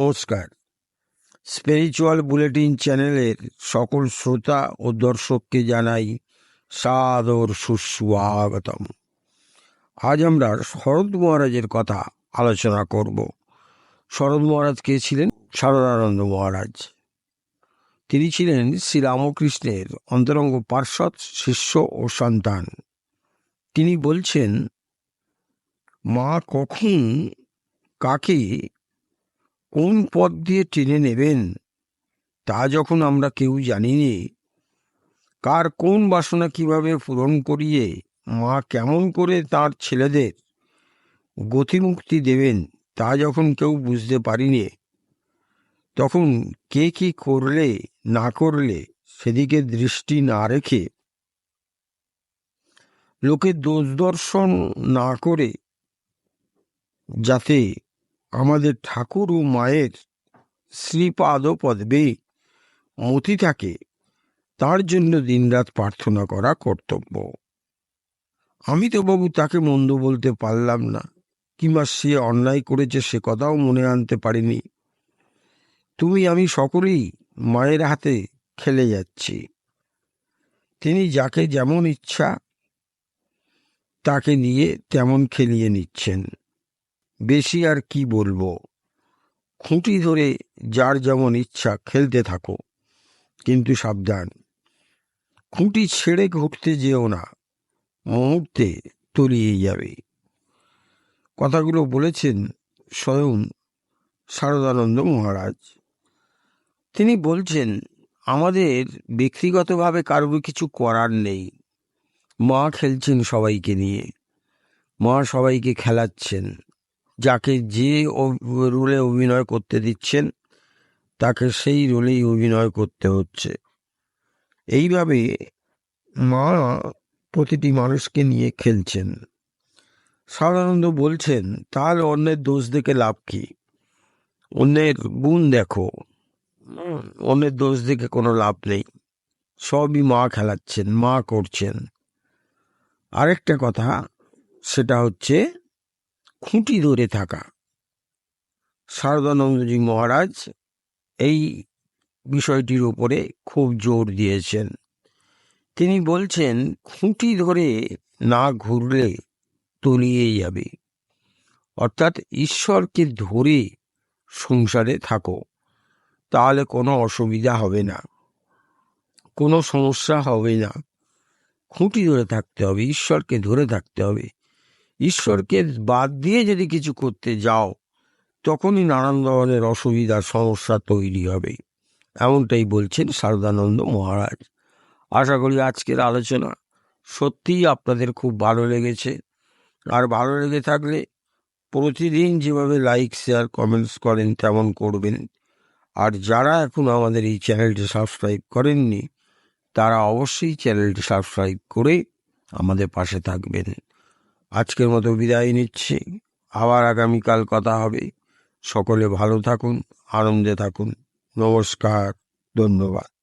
নমস্কার। Spiritual bulletin চ্যানেলের সকল শ্রোতা ও দর্শককে জানাই সাদর সুস্বাগতম। আজ আমরা শরৎ মহারাজের কথা আলোচনা করব। শরৎ মহারাজ কে ছিলেন? সারদানন্দ মহারাজ। তিনি ছিলেন শ্রীরামকৃষ্ণের অন্তরঙ্গ পার্শ্বদ শিষ্য ও সন্তান। তিনি বলছেন, মা কখন কাকে কোন পথ দিয়ে টেনে নেবেন, তা যখন আমরা কেউ জানিনি কার কোন বাসনা কীভাবে পূরণ করিয়ে, মা কেমন করে তার ছেলেদের গতিমুক্তি দেবেন, তা যখন কেউ বুঝতে পারিনি তখন কে কি করলে, না করলে সেদিকে দৃষ্টি না রেখে লোকের দোষ দর্শন না করে যাতে আমাদের ঠাকুর ও মায়ের শ্রীপাদ পদবে মতি থাকে, তার জন্য দিনরাত প্রার্থনা করা কর্তব্য। আমি তো বাবু তাকে মন্দ বলতে পারলাম না, কিংবা সে অন্যায় করেছে সে কথাও মনে আনতে পারিনি। তুমি, আমি সকলেই মায়ের হাতে খেলে যাচ্ছি। তিনি যাকে যেমন ইচ্ছা, তাকে নিয়ে তেমন খেলিয়ে নিচ্ছেন। বেশি আর কি বলব? খুঁটি ধরে যার যেমন ইচ্ছা খেলতে থাকো, কিন্তু সাবধান। খুঁটি ছেড়ে ঘুরতে যেও না, মুহূর্তে তলিয়ে যাবে। কথাগুলো বলেছেন স্বয়ং শারদানন্দ মহারাজ। তিনি বলছেন, আমাদের ব্যক্তিগতভাবে কারোর কিছু করার নেই। মা খেলছেন সবাইকে নিয়ে। মা সবাইকে খেলাচ্ছেন। যাকে যে রোলে অভিনয় করতে দিচ্ছেন, তাকে সেই রোলেই অভিনয় করতে হচ্ছে। এইভাবে মা প্রতিটি মানুষকে নিয়ে খেলছেন। সাধারণত বলছেন তাহলে অন্যের দোষ দেখে লাভ কি? অন্যের গুণ দেখো। অন্যের দোষ দেখে কোনো লাভ নেই। সবই মা খেলাচ্ছেন, মা করছেন। আরেকটা কথা, সেটা হচ্ছে খুঁটি ধরে থাকা। শারদানন্দজি মহারাজ এই বিষয়টির উপরে খুব জোর দিয়েছেন। তিনি বলছেন, খুঁটি ধরে না ঘুরলে তলিয়ে যাবে। অর্থাৎ ঈশ্বরকে ধরে সংসারে থাকো, তাহলে কোনো অসুবিধা হবে না, কোনো সমস্যা হবে না। খুঁটি ধরে থাকতে হবে, ঈশ্বরকে ধরে থাকতে হবে। ঈশ্বরকে বাদ দিয়ে যদি কিছু করতে যাও, তখনই নানান ধরনের অসুবিধা, সমস্যা তৈরি হবে। এমনটাই বলছেন শারদানন্দ মহারাজ। আশা করি আজকের আলোচনা সত্যিই আপনাদের খুব ভালো লেগেছে। আর ভালো লেগে থাকলে প্রতিদিন যেভাবে লাইক শেয়ার কমেন্টস করেন, তেমন করবেন। আর যারা এখন আমাদের এই চ্যানেলটি সাবস্ক্রাইব করেননি, তারা অবশ্যই চ্যানেলটি সাবস্ক্রাইব করে আমাদের পাশে থাকবেন। আজকের মতো বিদায় নিচ্ছি। আবার আগামীকাল কথা হবে। সকলে ভালো থাকুন, আনন্দে থাকুন। নমস্কার, ধন্যবাদ।